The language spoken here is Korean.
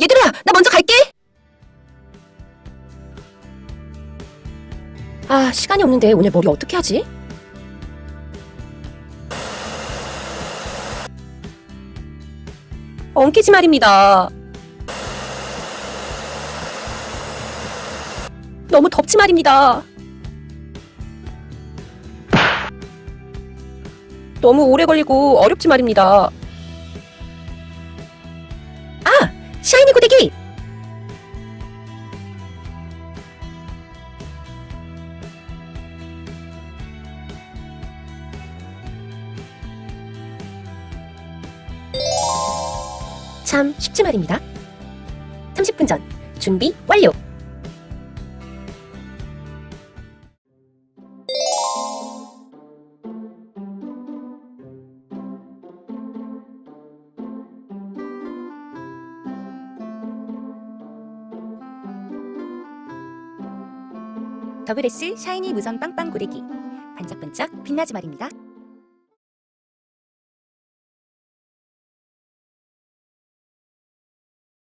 얘들아, 나 먼저 갈게. 아, 시간이 없는데 오늘 머리 어떻게 하지? 엉키지 말입니다. 너무 덥지 말입니다. 너무 오래 걸리고 어렵지 말입니다. 샤이니 고데기! 참 쉽지 말입니다. 30분 전 준비 완료. 더블S 샤이니 무선 빵빵 고데기 반짝반짝 빛나지 말입니다.